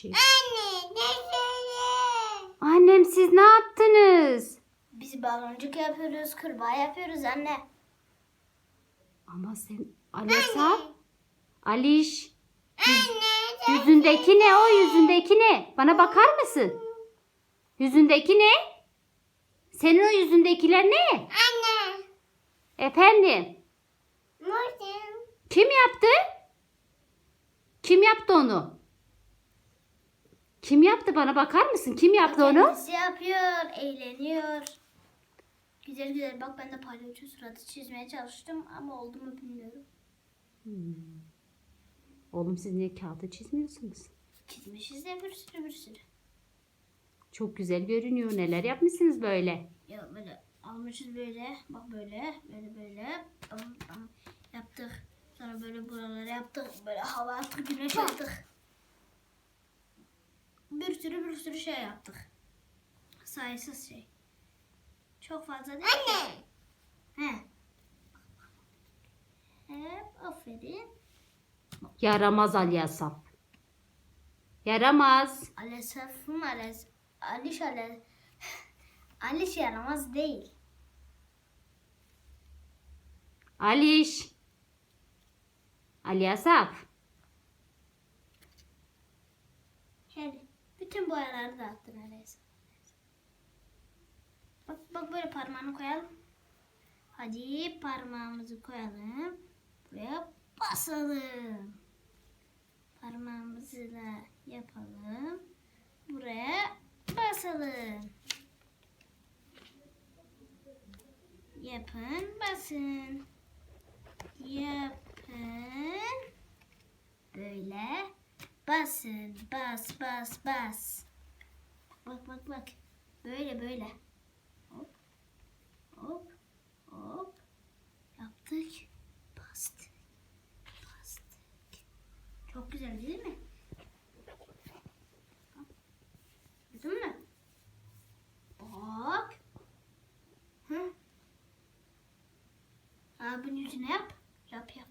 çiçeği. Anne, desene. Annem siz ne yaptınız? Biz baloncuk yapıyoruz, kurbağa yapıyoruz anne. Ama sen Alesa, Aliş, Anne, yüzündeki ne o yüzündeki ne? Bana bakar mısın? Yüzündeki ne? Senin o yüzündekiler ne? Anne. Efendim, Muhsin. kim yaptı? Kim yaptı onu? Kim yaptı bana bakar mısın? Kim yaptı onu? Kendisi yapıyor, eğleniyor. Güzel güzel. Bak ben de palyaço suratı çizmeye çalıştım ama oldu mu bilmiyorum. Oğlum siz niye kağıda çizmiyorsunuz? Çizmişiz de bir sürü bir sürü. Çok güzel görünüyor. Neler yapmışsınız böyle? Ya böyle almışız böyle. Bak böyle. Böyle böyle. Bam. Yaptık. Sonra böyle buraları yaptık. Böyle hava attık. Güneş yaptık. Sürü bir sürü şey yaptık. Sayısız şey. Çok fazla değil Anne. He. Hep aferin. Yaramaz Ali Asaf. Yaramaz. Alesafım ales. Aliş ale. Aliş yaramaz değil. Aliş. Ali Asaf. Hadi. Bütün boyaları dağıttın Alesaf. Bak bak böyle parmağını koyalım. Hadi parmağımızı koyalım. Buraya basalım. Parmağımızı da yapalım. Buraya basalım. Yapın, basın. Yapın. Böyle basın. Bas, bas, bas. Bak, bak, bak. Böyle, böyle. Hop. Hop. Hop. Yaptık. Bastık. Bastık. Çok güzel değil mi? Gördün mü? Bak. Hı? Abinin yüzüne yap. Yap yap.